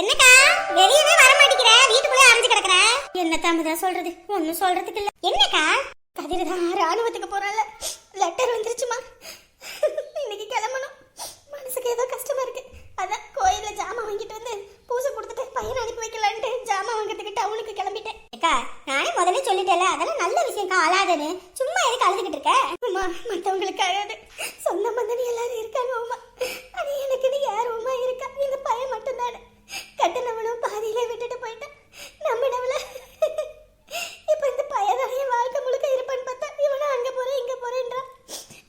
என்னக்கா? வெளியவே வர மாட்டேங்கிற வீட்டுக்குள்ளே அரைஞ்சு கிடக்குற? என்ன தம்பிதான் சொல்றது? ஒன்னும் சொல்றதுக்கு இல்ல. என்னக்கா கதிர தான் ராணுவத்துக்கு போறால லெட்டர் வந்துருச்சுமா இன்னைக்கு கிளம்பணும் மனசுக்கு ஏதோ கஷ்டமா இருக்கு அதான் கோயில்ல ஜாமான் வாங்கிட்டு வந்து பூசை கொடுத்துட்டு பையன் அனுப்பி வைக்கலான்ட்டு ஜாமான் வாங்குறதுக்கு டவுனுக்கு கிளம்பிட்டேன் அக்கா நானே முதல்ல சொல்லிட்டேல அதெல்லாம் நல்ல விஷயம்க்கா அழாதன்னு சும்மா எதுக்கு அழுதுகிட்டு இருக்க அம்மா மத்தவங்களுக்கு அழாது சொந்த பந்தனி எல்லாரும் இருக்காங்க அம்மா ஆனா எனக்குன்னு யார் அம்மா இருக்கா இந்த பையன் மட்டும்தானே கட்டினவனும் பாதியிலே விட்டுட்டு போயிட்டான் நம்பினவள இப்ப இந்த பையன் என் வாழ்க்கை முழுக்க இருப்பான்னு பார்த்தா இவனும் அங்க போறேன் இங்க போறேன்றான்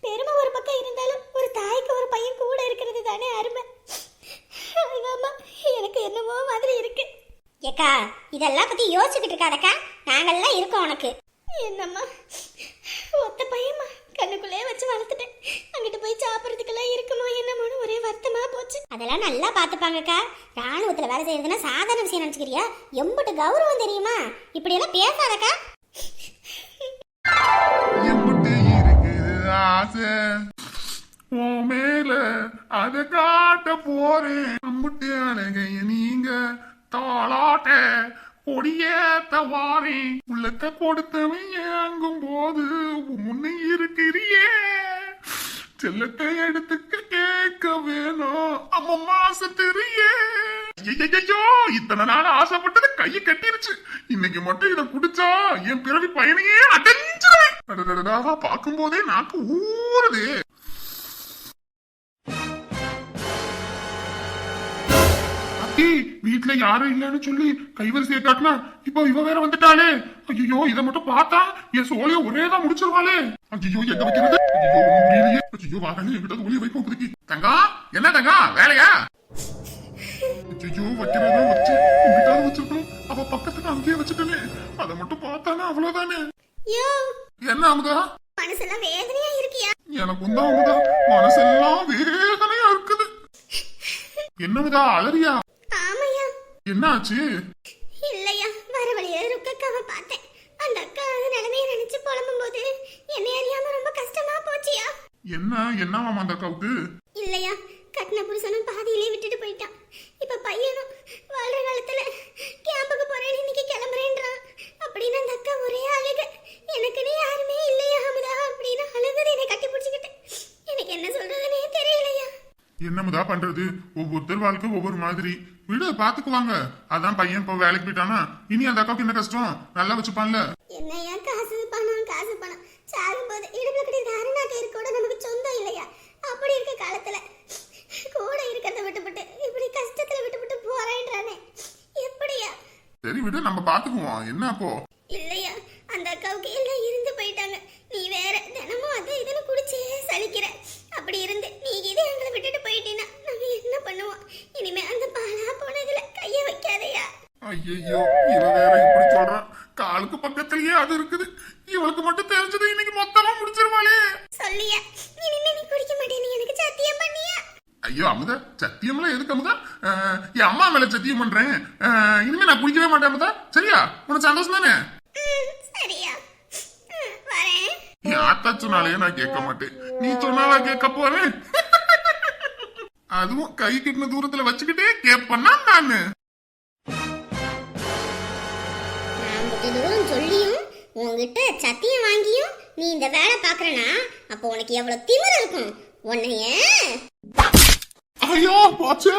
பெருமை ஒரு பக்கம் இருந்தாலும் ஒரு தாய்க்கு ஒரு பையன் கூட இருக்கிறது தானே அருமை ஆமா எனக்கு என்னமோ மாதிரி இருக்கு ஏக்கா இதெல்லாம் பத்தி யோசிச்சுக்கிட்டு இருக்காதக்கா. நாங்கெல்லாம் இருக்கோம் உனக்கு. என்னம்மா? ஒத்த பையம்மா. கண்ணுக்குள்ளே வச்சு வளர்த்துட்டேன். அங்கிட்டு போய் சாப்பிட்றதுக்கெல்லாம் இருக்குமோ என்னமோன்னு ஒரே வருத்தமா போச்சு. அதெல்லாம் நல்லா பார்த்துப்பாங்கக்கா. ராணுவத்துல வேலை செய்யறதுன்னா சாதாரண விஷயம் நினைச்சுக்கிறியா? எம்பிட்டு கௌரவம் தெரியுமா? இப்படி எல்லாம் பேசாதக்கா. எம்பிட்டு இருக்குது ஆசை. உன் மேல அத காட்ட போறேன். அம்புட்டு அழகைய நீங்க தாளாட்ட கொடியேத்த வாரேன் உள்ளத்தை கொடுத்தவன் ஏங்கும் போது முன்னே இருக்கிறியே. செல்லத்தை எடுத்துக்க கேட்க வேணும் அம்மா மாசத்திரியே ஐயோ இத்தனை நாள் ஆசைப்பட்டது கையை கட்டிருச்சு. இன்னைக்கு மட்டும் இதை குடிச்சா என் பிறவி பயனையே அடைஞ்சிருவேன். பார்க்கும் போதே நாக்கு ஊறுது. வீட்ல யாரும் இல்லைன்னு சொல்லி கைவரிசையை காட்டினா இப்போ இவ வேற வந்துட்டாளே. ஐயோ இத மட்டும் பார்த்தா என் சோழிய ஒரே தான் முடிச்சிருவாளே. ஐயோ எங்க வைக்கிறது? ஐயோ முடியலையே. ஐயோ வாகனம் என்கிட்ட ஒளிய வைப்போம் புதுக்கி தங்கா என்ன தங்கா வேலையா? ஐயோ வைக்கிறதா வச்சு எங்கிட்ட வச்சிருக்கோம் அவ பக்கத்துல அங்கேயே வச்சுட்டேனே. அதை மட்டும் பார்த்தானே அவ்வளவுதானே? என்ன அமுதா? மனசெல்லாம் வேதனையா இருக்கியா? எனக்கும் தான் அமுதா. மனசெல்லாம் வேதனையா இருக்குது. என்னமுதா அலறியா? என்ன ஆச்சு இல்லையா வர வழியில ருக்கக்காவை பார்த்தேன். அந்த அக்கா அந்த நிலைமையை நினைச்சு புலம்பும் போது என்னை அறியாம ரொம்ப கஷ்டமா போச்சியா? என்ன என்னவாமா அந்த அக்காவுக்கு? இல்லையா கட்டின புருஷனும் பாதியிலே விட்டுட்டு போயிட்டான். இப்ப பையனும் வாழ்ற காலத்துல கேம்புக்கு போறேன் இன்னைக்கு கிளம்புறேன்றான். அப்படின்னு அந்த அக்கா ஒரே அழுக. எனக்குன்னு யாருமே இல்லையா அமுதா? அப்படின்னு அழுகுது என்னை கட்டி பிடிச்சிக்கிட்டு எனக்கு என்ன சொல்றதுன்னே தெரியலையா? என்னமுதா பண்றது? ஒவ்வொருத்தர் வாழ்க்கை ஒவ்வொரு மாதிரி. விடு பாத்துக்குவாங்க அதான் பையன் இப்போ வேலைக்கு போயிட்டானா இனி அந்த அக்காவுக்கு என்ன கஷ்டம்? நல்லா வச்சுப்பான்ல? என்னையா காசு பணம் காசு பணம்? சாகும்போது இடுப்புல கட்டி அருணா கயிறு கூட நமக்கு சொந்தம் இல்லையா? அப்படி இருக்க காலத்துல கூட இருக்கிறத விட்டுவிட்டு இப்படி கஷ்டத்துல விட்டுவிட்டு போறேன்றானே. எப்படியா? சரி விடு நம்ம பாத்துக்குவோம் என்ன அப்போ? இல்லையா? அந்த அக்காவுக்கு எல்லாம் இருந்து போயிட்டாங்க. நீ வேற தினமும் அதை இதுன்னு குடிச்சே சலிக்கிற. அப்படி இருந்து நீ இது எங்களை விட்டுட்டு போயிட்டீன்னா நம்ம என்ன பண்ணுவோம் இனிமே அந்த பாலா போனதுல கைய வைக்காதயா ஐயோ இவ வேற இப்படி சொல்றான் காலுக்கு பக்கத்துலயே அது இருக்குது. இவளுக்கு மட்டும் தெரிஞ்சது இன்னைக்கு மொத்தமா முடிச்சிருவாளே. சொல்லியா? இனிமே நீ குடிக்க மாட்டேன்னு எனக்கு சத்தியம் பண்ணியா? ஐயோ அமுதா சத்தியம்லாம் எதுக்கு அமுதா? என் அம்மா மேல சத்தியம் பண்றேன். இனிமே நான் குடிக்கவே மாட்டேன் அமுதா. சரியா? உனக்கு சந்தோஷம் தானே? சரியா. என் ஆத்தா சொன்னாலே நான் கேட்க மாட்டேன். நீ சொன்னாலா கேட்க போறேன்? அதுவும் கை கிட்டின தூரத்துல வச்சுக்கிட்டே நானு நான்? சொல்லியும் உன்கிட்ட சத்தியம் வாங்கியும் நீ இந்த வேலை பாக்குறனா அப்போ உனக்கு எவ்வளவு திமிரு இருக்கும்? உன்னைய. ஐயோ போச்சே.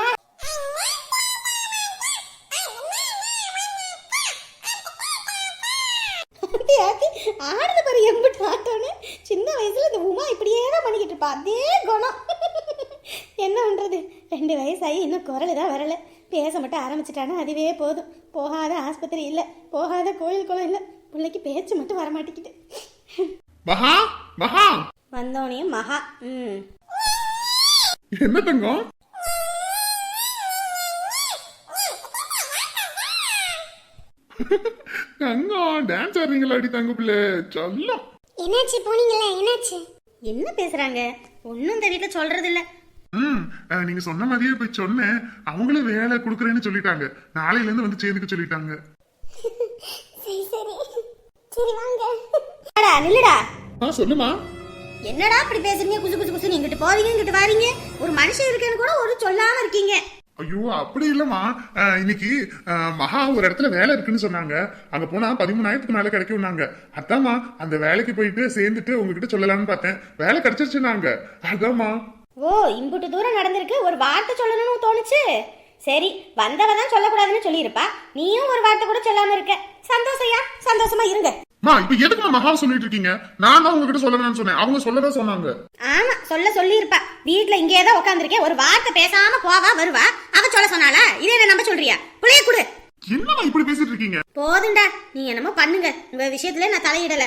பாரு எம்பிட்டு ஆட்டோன்னு சின்ன வயசுல இந்த உமா இப்படியே தான் பண்ணிக்கிட்டு இருப்பா. அதே குணம். என்ன பண்றது? ரெண்டு வயசாகி இன்னும் குரல் தான் வரல. பேச மட்டும் ஆரம்பிச்சிட்டானா அதுவே போதும். போகாத ஆஸ்பத்திரி இல்லை போகாத கோயில் குளம் இல்லை. பிள்ளைக்கு பேச்சு மட்டும் வர மாட்டேங்குது மகா மகா. வந்தோனையும் மகா ம். என்ன தங்கம்? தங்கம் டான்ஸ் ஆடுறீங்களா அடி தங்க பிள்ளை? சொல்லம் என்னாச்சு போனீங்களே என்னாச்சு? என்ன பேசுறாங்க? ஒன்றும் இந்த வீட்டில் சொல்றது இல்ல ம் நீங்க சொன்ன மாதிரியே போய் சொன்னேன். அவங்களும் வேலை கொடுக்குறேன்னு சொல்லிட்டாங்க. நாளையில இருந்து வந்து சேர்ந்துக்க சொல்லிட்டாங்க. சரி சரி. சரி வாங்க. அடா நில்லுடா. ஆ சொல்லுமா. என்னடா இப்படி பேசுறீங்க? குசு குசு குசு இங்கிட்டு போவீங்க இங்கிட்டு வாரீங்க? ஒரு மனுஷன் இருக்கேன்னு கூட ஒரு சொல்லாம இருக்கீங்க. ஐயோ அப்படி இல்லம்மா. இன்னைக்கு மகா ஒரு இடத்துல வேலை இருக்குன்னு சொன்னாங்க. அங்க போனா பதிமூணாயிரத்துக்கு மேல கிடைக்கும்னாங்க அதாம்மா அந்த வேலைக்கு போயிட்டு சேர்ந்துட்டு உங்ககிட்ட சொல்லலாம்னு பார்த்தேன். வேலை கிடைச்சிருச்சுனாங்க அதாம்மா. ஓ இம்புட்டு தூரம் நடந்திருக்கு. ஒரு வார்த்தை சொல்லணும்னு தோணுச்சு. சரி வந்தவ தான் சொல்லக்கூடாதுன்னு சொல்லியிருப்பா. நீயும் ஒரு வார்த்தை கூட சொல்லாம இருக்க. சந்தோஷயா சந்தோஷமா இருங்க. மா இப்ப எதுக்கு மகா சொல்லிட்டு இருக்கீங்க? நான் தான் உங்ககிட்ட சொல்லணும்னு சொன்னேன். அவங்க சொல்லதான் சொன்னாங்க. ஆமா சொல்ல சொல்லியிருப்பா. வீட்ல இங்கே தான் உட்காந்துருக்கேன் ஒரு வார்த்தை பேசாம போவா வருவா. அவ சொல்ல சொன்னால இதே என்ன நம்ப சொல்றியா? புள்ளைய குடு. என்னம்மா இப்படி பேசிட்டு இருக்கீங்க? போதுண்டா நீங்க என்னமோ பண்ணுங்க. உங்க விஷயத்துல நான் தலையிடல.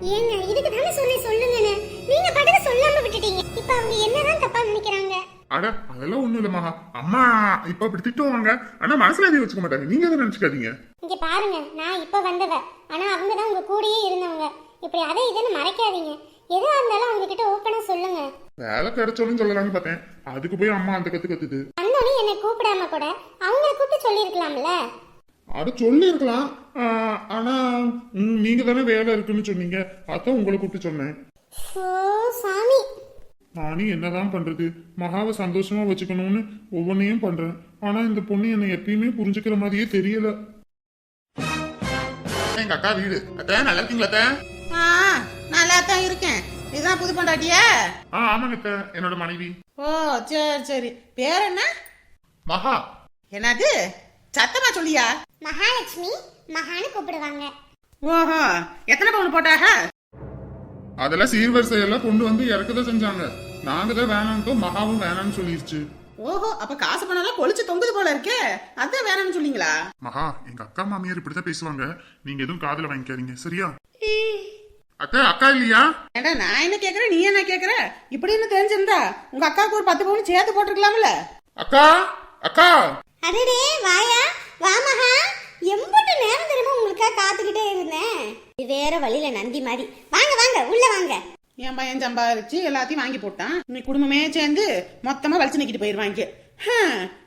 ஏங்க இதுக்கு தானே சொல்லி சொல்லுங்கன்னு. நீங்க படகு சொல்லாம விட்டுட்டீங்க. இப்ப அவங்க என்னதான் தப்பா நினைக்கிறாங்க? அட அதெல்லாம் ஒண்ணும் இல்ல மகா. அம்மா இப்ப இப்படி திட்டுவாங்க. ஆனா மனசுல எதையும் வச்சுக்க மாட்டாங்க. நீங்க எதுவும் நினைச்சுக்காதீங்க. இங்க பாருங்க நான் இப்ப வந்தவ. ஆனா அவங்க தான் உங்க கூடயே இருந்தவங்க. இப்படி அதை இதுன்னு மறைக்காதீங்க. எதுவா இருந்தாலும் அவங்க கிட்ட ஓப்பனா சொல்லுங்க. வேலை கிடைச்சோன்னு சொல்லலாம்னு பார்த்தேன். அதுக்கு போய் அம்மா அந்த கத்து கத்துது. அண்ணனே என்னை கூப்பிடாம கூட அவங்கள கூப்பிட்டு சொல்லியிருக்கலாம்ல? அது சொல்லியிருக்கலாம். ஆனா நீங்க தானே வேலை இருக்குன்னு சொன்னீங்க. அதான் உங்களை கூப்பிட்டு சொன்னேன். ஓ சாமி. நானும் என்னதான் பண்றது? மகாவை சந்தோஷமா வச்சுக்கணும்னு ஒவ்வொன்றையும் பண்றேன். ஆனா இந்த பொண்ணு என்னை எப்பயுமே புரிஞ்சுக்கிற மாதிரியே தெரியல. எங்க அக்கா வீடு. அத்தை நல்லா இருக்கீங்களா நல்லா தான் இருக்கேன். இதுதான் புது பொண்டாட்டியா? ஆ ஆமாங்க அத்தை. என்னோட மனைவி. ஓ சரி சரி. பேர் என்ன? மகா. என்னது? சத்தமா சொல்லியா? மகாலட்சுமி மகான்னு கூப்பிடுவாங்க. ஓஹோ எத்தனை பவுன் போட்டாக? அதெல்லாம் சீர்வரிசையெல்லாம் கொண்டு வந்து இறக்கதான் செஞ்சாங்க. நாங்க தான் வேணாம்னு மகாவும் வேணாம்னு சொல்லிருச்சு. ஓஹோ அப்ப காசு பணம் எல்லாம் கொளிச்சு தொங்குது போல இருக்கே. அதான் வேணாம்னு சொன்னீங்களா? மகா எங்க அக்கா மாமியார் இப்படிதான் பேசுவாங்க. நீங்க எதுவும் காதுல வாங்கிக்காதீங்க சரியா? அக்கா அக்கா இல்லையா? ஏண்டா நான் என்ன கேக்குறேன் நீ என்ன கேக்குற? இப்படின்னு தெரிஞ்சிருந்தா உங்க அக்காவுக்கு ஒரு பத்து பவுன் சேர்த்து போட்டிருக்கலாம்ல. அக்கா அக்கா! அடடே வாயா? வா மகா. எம்பட்டு நேரம் தெரியுமா உங்களுக்கா காத்துக்கிட்டே இருந்தேன்? இது வேற வழியில நந்தி மாதிரி. வாங்க வாங்க உள்ள வாங்க. என் பையன் சம்பாதிச்சு எல்லாத்தையும் வாங்கி போட்டான். நீ குடும்பமே சேர்ந்து மொத்தமா வலிச்சு நிக்கிட்டு போயிருவாங்க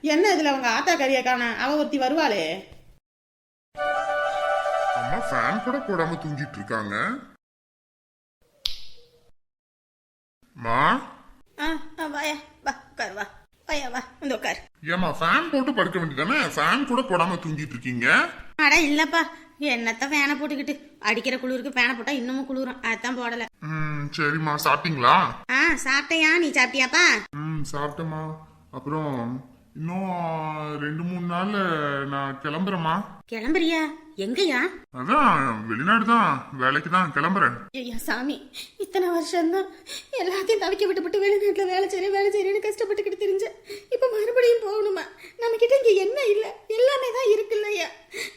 என்ன இதுல உங்க ஆத்தா கறியை காண? அவ ஒருத்தி வருவாளே. அம்மா ஃபேன் கூட போடாம தூங்கிட்டு இருக்காங்க. மா? ஆ, ஆ, வாயா. வா உட்கார் வா. வா வந்து உட்கார் ஏமா ஃபேன் போட்டு படுக்க வேண்டியதானே? ஃபேன் கூட போடாம தூங்கிட்டு இருக்கீங்க? அட இல்லப்பா. என்னத்த ஃபேனை போட்டுக்கிட்டு? அடிக்கிற குளிருக்கு ஃபேனை போட்டா இன்னமும் குளிரும். அதான் போடல. ம் சரிம்மா. சாப்பிட்டீங்களா? ஆ சாப்பிட்டையா? நீ சாப்பிட்டியாப்பா? ம் சாப்பிட்டேம்மா. அப்புறம் இன்னும் ரெண்டு மூணு நாள்ல நான் கிளம்புறேம்மா. கிளம்புறியா? எங்கயா அதான் வெளிநாடு தான் வேலைக்கு தான் கிளம்புறேன். ஐயா சாமி இத்தனை வருஷம்தான் எல்லாத்தையும் தவிக்க விட்டுப்பட்டு வெளிநாட்டுல வேலை செய்யறேன் வேலை செய்யறேன்னு கஷ்டப்பட்டுக்கிட்டு தெரிஞ்சேன். இப்ப மறுபடியும் போகணுமா? நம்ம கிட்ட இங்க என்ன இல்ல? எல்லாமே தான் இருக்குல்லையா?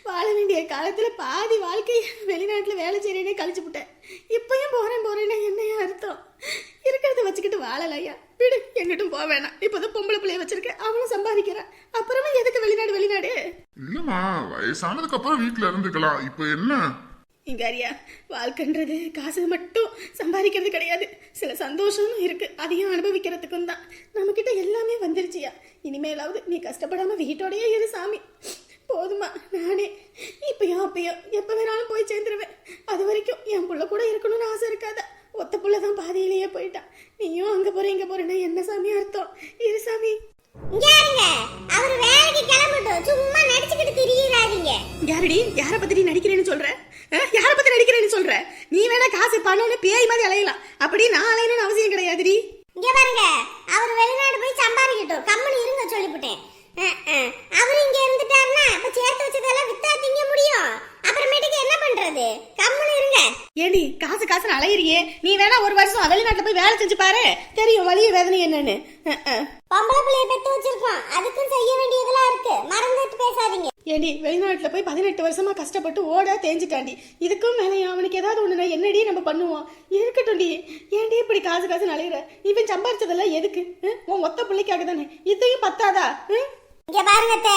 வாழ வேண்டிய காலத்துல பாதி வாழ்க்கைய வெளிநாட்டுல வேலை செய்யறேனே கழிச்சு விட்டேன் இப்பயும் போறேன் போறேன்னா என்னையா அர்த்தம்? இருக்கிறத வச்சுக்கிட்டு வாழலையா? விடு எங்கிட்டும் போக வேணாம். இப்பதான் பொம்பளை பிள்ளைய வச்சிருக்கேன். அவனும் சம்பாதிக்கிறான். அப்புறமா எதுக்கு வெளிநாடு வெளிநாடு? இல்லம்மா வயசானதுக்கு அப்புறம் வீட்டுல இருந்துக்கலாம். இப்ப என்ன? இங்க அறியா வாழ்க்கைன்றது காசு மட்டும் சம்பாதிக்கிறது கிடையாது. சில சந்தோஷமும் இருக்கு. அதையும் அனுபவிக்கிறதுக்கும் தான். நம்ம கிட்ட எல்லாமே வந்துருச்சியா? இனிமேலாவது நீ கஷ்டப்படாம வீட்டோடயே இரு சாமி. போதுமா நானே. இப்பயோ அப்பயோ எப்ப வேணாலும் போய் சேர்ந்துருவேன். அது வரைக்கும் என் புள்ள கூட இருக்கணும்னு ஆசை இருக்காதா? ஒத்த புள்ள தான் பாதியிலேயே போயிட்டான் நீயும் அங்க போற இங்க போறேன்னா என்ன சாமி அர்த்தம்? இரு சாமி. அவர் கிளம்பட்டும். சும்மா நடிச்சுக்கிட்டு திரியிறாதீங்க. யாரடி? யார பத்தி நடிக்கிறேன்னு சொல்ற? யார பத்தி நடிக்கிறேன்னு சொல்ற? நீ வேணா காசு பணம்னு பேய் மாதிரி அலையலாம். அப்படி நான் அலையணும்னு அவசியம் கிடையாதுடி. இங்க பாருங்க அவர் வெளிநாடு போய் சம்பாதிக்கட்டும். கம்முனு இருங்க சொல்லிவிட்டேன். அவர் இங்க இருந்துட்டாருன்னா அப்ப சேர்த்து வச்சதெல்லாம் வித்தா திங்க முடியும். அப்புறமேட்டுக்கு என்ன பண்றது? கம்முனு இருங்க. ஏடி காசு காசு அலையிறியே. நீ வேணா ஒரு வருஷம் வெளிநாட்டுல போய் வேலை செஞ்சு பாரு. தெரியும் வலிய வேதனை என்னன்னு. பொம்பளை பிள்ளைய பெத்து வச்சிருக்கோம் அதுக்கும் செய்ய வேண்டியதெல்லாம் இருக்கு. மறந்துட்டு பேசாதீங்க. ஏடி வெளிநாட்டுல போய் பதினெட்டு வருஷமா கஷ்டப்பட்டு ஓட தேஞ்சிட்டாண்டி. இதுக்கும் மேலே அவனுக்கு ஏதாவது ஒண்ணுனா என்னடி நம்ம பண்ணுவோம். இருக்கட்டும்டி. ஏன்டி இப்படி காசு காசு அலையிற? இவன் சம்பாரிச்சதெல்லாம் எதுக்கு? உன் ஒத்த பிள்ளைக்காக தானே. இதையும் பத்தாதா? இங்க பாருங்க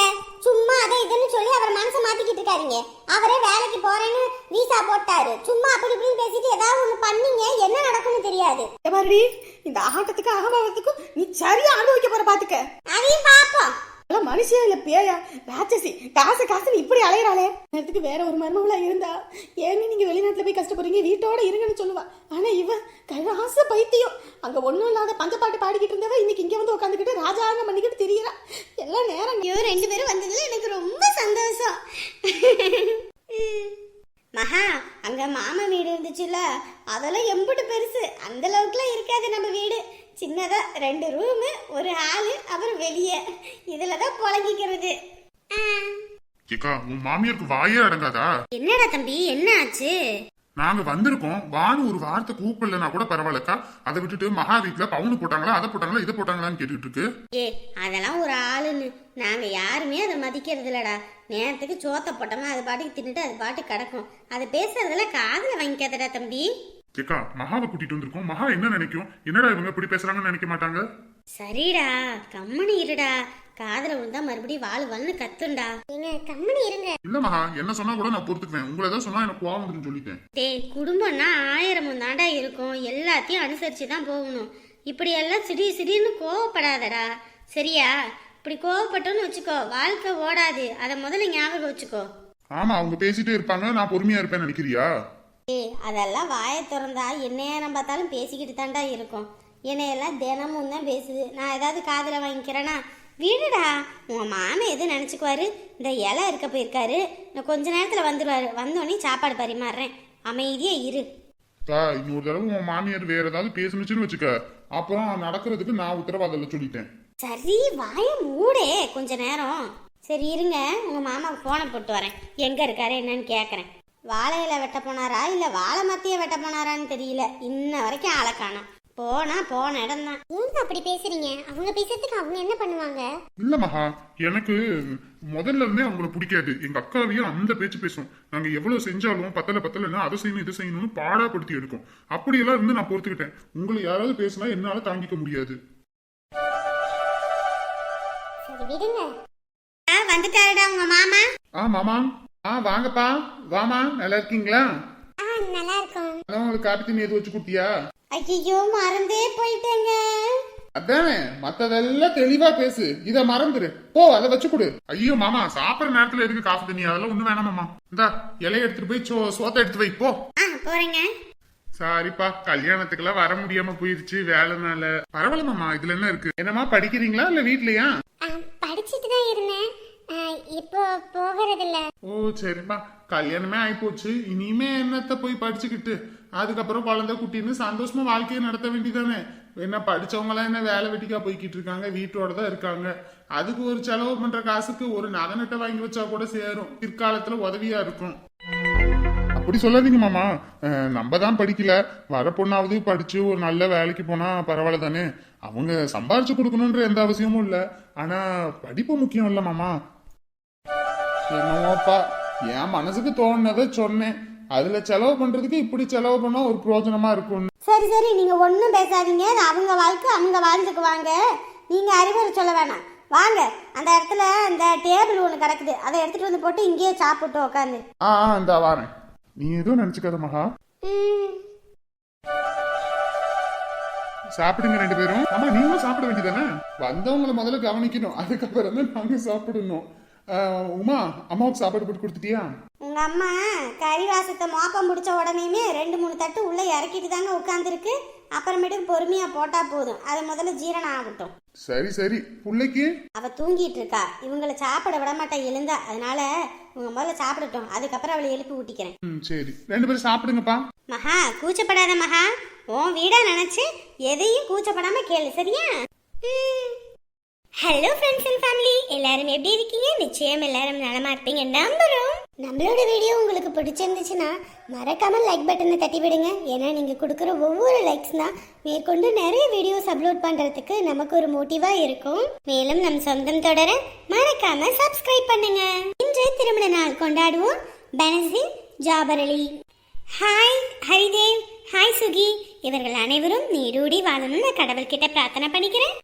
சும்மா அதை இதுன்னு சொல்லி அவர் மனசை மாத்திக்கிட்டு இருக்காருங்க அவரே வேலைக்கு போறேன்னு வீசா போட்டாரு. சும்மா அப்படி இப்படின்னு பேசிட்டு ஏதாவது ஒண்ணு பண்ணீங்க? என்ன நடக்கும்னு தெரியாது. பாருடி இந்த ஆட்டத்துக்கு அகமாவத்துக்கும் நீ சரியா அனுபவிக்க போற பாத்துக்க. அதையும் பாப்போம். மனுஷியா இல்ல பேயா ராட்சசி காசு காசுன்னு இப்படி அலையறாளே. நேரத்துக்கு வேற ஒரு மருமகளா இருந்தா. ஏன்னு நீங்க வெளிநாட்டுல போய் கஷ்டப்படுறீங்க? வீட்டோட இருங்கன்னு சொல்லுவா. ஆனா இவ கைலாச பைத்தியம். அங்க ஒண்ணும் இல்லாத பஞ்சப்பாட்டு பாடிக்கிட்டு இருந்தவ இன்னைக்கு இங்க வந்து உட்காந்துக்கிட்டு ராஜாங்க பண்ணிக்கிட்டு திரியறா. நேரம் ஐயோ ரெண்டு பேரும் வந்ததுல எனக்கு ரொம்ப சந்தோஷம். மகா அங்க மாமா வீடு இருந்துச்சுல்ல? அதெல்லாம் எம்புட்டு பெருசு. அந்த அளவுக்குலாம் இருக்காது நம்ம வீடு. சின்னதா ரெண்டு ரூமு ஒரு ஹாலு அப்புறம் வெளியே. இதுல தான் புழங்கிக்கிறது. ஏக்கா உன் மாமியாருக்கு வாயே அடங்காதா? என்னடா தம்பி என்ன ஆச்சு? நாங்க வந்திருக்கோம். வானு ஒரு வார்த்தை கூப்பிடலனா கூட பரவாயில்லக்கா. அதை விட்டுட்டு மகா வீட்டுல பவுனு போட்டாங்களா அதை போட்டாங்களா இதை போட்டாங்களான்னு கேட்டுட்டு இருக்கு ஏ அதெல்லாம் ஒரு ஆளுன்னு. நாங்க யாருமே அதை மதிக்கிறது இல்லடா. நேரத்துக்கு சோத்த போட்டோமா அது பாட்டுக்கு தின்னுட்டு அது பாட்டுக்கு கிடக்கும். அது பேசுறதெல்லாம் காதுல வாங்கிக்காதடா தம்பி. ஏக்கா மகாவை கூட்டிட்டு வந்திருக்கோம். மகா என்ன நினைக்கும்? என்னடா இவங்க இப்படி பேசுறாங்கன்னு நினைக்க மாட்டாங்க? சரிடா. கம்மனி இருடா. காதுல விழுந்தா மறுபடியும் வாழ் வாழ்னு கத்துண்டா. நீங்க கம்மனி இருங்க. இல்ல மகா என்ன சொன்னா கூட நான் பொறுத்துக்குவேன். உங்களை ஏதாவது சொன்னா எனக்கு கோவம் சொல்லிட்டேன். டேய் குடும்பம்னா ஆயிரமும் தாண்டா இருக்கும். எல்லாத்தையும் அனுசரிச்சு தான் போகணும். இப்படி எல்லாம் சிடி சிடின்னு கோவப்படாதடா. சரியா? இப்படி கோவப்பட்டோன்னு வச்சுக்கோ வாழ்க்கை ஓடாது. அதை முதல்ல ஞாபகம் வச்சுக்கோ. ஆமா அவங்க பேசிட்டே இருப்பாங்க. நான் பொறுமையா இருப்பேன் நினைக்கிறியா? ஏய் அதெல்லாம் வாயை திறந்தா என்ன நேரம் பார்த்தாலும் பேசிக்கிட்டு தாண்டா இருக்கும். என்னையெல்லாம் தினமும் தான் பேசுது. நான் ஏதாவது காதில் வாங்கிக்கிறேன்னா வீடுடா உங்கள் மாமன் எது நினச்சிக்குவாரு? இந்த இலை இருக்க போயிருக்காரு. இன்னும் கொஞ்ச நேரத்தில் வந்துடுவாரு வந்தோடனே சாப்பாடு பரிமாறுறேன். அமைதியாக இரு. இன்னொரு தடவை உன் மாமியார் வேற ஏதாவது பேசுனுச்சுன்னு வச்சுக்க. அப்புறம் நடக்கிறதுக்கு நான் உத்தரவாதம் சொல்லிட்டேன். சரி வாய மூடே. கொஞ்ச நேரம். சரி இருங்க. உங்கள் மாமாவுக்கு ஃபோனை போட்டு வரேன். எங்கே இருக்காரு என்னன்னு கேட்குறேன் வாழை இலை வெட்ட போனாரா? இல்லை வாழை மத்திய வெட்ட போனாரான்னு தெரியல. இன்ன வரைக்கும் ஆளை காணோம். போனா போன இடம் தான். ஏங்க அப்படி பேசுறீங்க? அவங்க பேசுறதுக்கு அவங்க என்ன பண்ணுவாங்க? இல்ல மகா எனக்கு முதல்ல இருந்தே அவங்கள பிடிக்காது. எங்க அக்காவையும் அந்த பேச்சு பேசும். நாங்க எவ்வளவு செஞ்சாலும் பத்தல பத்தலன்னா அதை செய்யணும் இதை செய்யணும்னு பாடாப்படுத்தி எடுக்கும். அப்படியெல்லாம் இருந்து நான் பொறுத்துக்கிட்டேன். உங்களை யாராவது பேசினா என்னால தாங்கிக்க முடியாது. சரி விடுங்க. ஆ, வந்துட்டாருடா உங்க மாமா. ஆ மாமா. ஆ வாங்கப்பா. வாமா நல்லா இருக்கீங்களா? ஆ நல்லா இருக்கும். அதான் உங்களுக்கு காப்பி தண்ணி எது வச்சு குட்டியா ஐயோ மறந்தே போயிட்டேங்க. அதானே மத்ததெல்லாம் தெளிவா பேசு. இத மறந்துரு. போ அதை வச்சு கொடு. ஐயோ மாமா சாப்பிடுற நேரத்துல எதுக்கு காஃபி தண்ணி? அதெல்லாம் ஒண்ணு வேணாம் மாமா. இந்தா இலைய எடுத்துட்டு போய் சோ சோத்தை எடுத்து வை போ. போறேங்க. சாரிப்பா கல்யாணத்துக்கெல்லாம் வர முடியாம போயிருச்சு வேலைனால பரவாயில்ல மாமா இதுல என்ன இருக்கு? என்னம்மா படிக்கிறீங்களா இல்ல வீட்லயா? படிச்சிட்டு தான் இருந்தேன். இப்போ போகிறதில்ல. ஓ சரிம்மா. கல்யாணமே ஆயிப்போச்சு. இனிமே என்னத்த போய் படிச்சுக்கிட்டு? அதுக்கப்புறம் குழந்தை குட்டின்னு சந்தோஷமா வாழ்க்கையை நடத்த வேண்டியதானே? என்ன படிச்சவங்க எல்லாம் என்ன வேலை வெட்டிக்கா போய்கிட்டு இருக்காங்க? வீட்டோட தான் இருக்காங்க. அதுக்கு ஒரு செலவு பண்ற காசுக்கு ஒரு நகை நட்டை வாங்கி வச்சா கூட சேரும். பிற்காலத்துல உதவியா இருக்கும். அப்படி சொல்லாதீங்க மாமா. நம்ம தான் படிக்கல. வர பொண்ணாவது படிச்சு ஒரு நல்ல வேலைக்கு போனா பரவாயில்ல தானே அவங்க சம்பாரிச்சு கொடுக்கணுன்ற எந்த அவசியமும் இல்ல. ஆனா படிப்பு முக்கியம் இல்ல மாமா. என்னவோப்பா? என் மனசுக்கு தோணுனதை சொன்னேன். அதுல செலவு பண்றதுக்கு இப்படி செலவு பண்ணா ஒரு பிரயோஜனமா இருக்கும் சரி சரி நீங்க ஒன்றும் பேசாதீங்க. அது அவங்க வாழ்க்கை அவங்க வாழ்ந்துக்குவாங்க நீங்க அறிவுரை சொல்ல வேணாம். வாங்க. அந்த இடத்துல அந்த டேபிள் ஒன்று கிடக்குது. அதை எடுத்துட்டு வந்து போட்டு இங்கேயே சாப்பிட்டு உட்காந்து ஆ ஆ இந்த வாரேன். நீ எதுவும் நினைச்சுக்காத மகா. சாப்பிடுங்க ரெண்டு பேரும். ஆமா நீங்களும் சாப்பிட வேண்டியதானே? வந்தவங்களை முதல்ல கவனிக்கணும். அதுக்கப்புறம் தான் நாங்க சாப்பிடணும். உமா அம்மாவுக்கு சாப்பாடு போட்டு கொடுத்துட்டியா? உங்க அம்மா கறி வாசத்தை மோப்பம் பிடிச்ச உடனேயுமே ரெண்டு மூணு தட்டு உள்ள இறக்கிட்டு தாங்க உட்காந்துருக்கு அப்புறமேட்டுக்கு பொறுமையா போட்டா போதும். அது முதல்ல ஜீரணம் ஆகட்டும். சரி சரி. பிள்ளைக்கு? அவ தூங்கிட்டு இருக்கா. இவங்களை சாப்பிட விட மாட்டா எழுந்தா. அதனால இவங்க முதல்ல சாப்பிடட்டும். அதுக்கப்புறம் அவளை எழுப்பி ஊட்டிக்கிறேன். ம் சரி. ரெண்டு பேரும் சாப்பிடுங்கப்பா. மகா கூச்சப்படாத மகா. உன் வீடா நினைச்சு எதையும் கூச்சப்படாம கேளு சரியா? ஹலோ ஃப்ரெண்ட்ஸ் அண்ட் ஃபேமிலி எல்லாரும் எப்படி இருக்கீங்க? நிச்சயம் எல்லாரும் நலமா இருப்பீங்க நம்புறோம். நம்மளோட வீடியோ உங்களுக்கு பிடிச்சிருந்துச்சுன்னா மறக்காம லைக் பட்டனை தட்டி விடுங்க. ஏன்னா நீங்க கொடுக்குற ஒவ்வொரு லைக்ஸ் தான் மேற்கொண்டு நிறைய வீடியோஸ் அப்லோட் பண்றதுக்கு நமக்கு ஒரு மோட்டிவா இருக்கும். மேலும் நம் சொந்தம் தொடர மறக்காம சப்ஸ்கிரைப் பண்ணுங்க. இன்று திருமண நாள் கொண்டாடுவோம். பெனசின் ஜாபர் அலி ஹாய் ஹரிதேவ். ஹாய் சுகி. இவர்கள் அனைவரும் நீரூடி வாழணும்னு கடவுள்கிட்ட பிரார்த்தனை பண்ணிக்கிறேன்.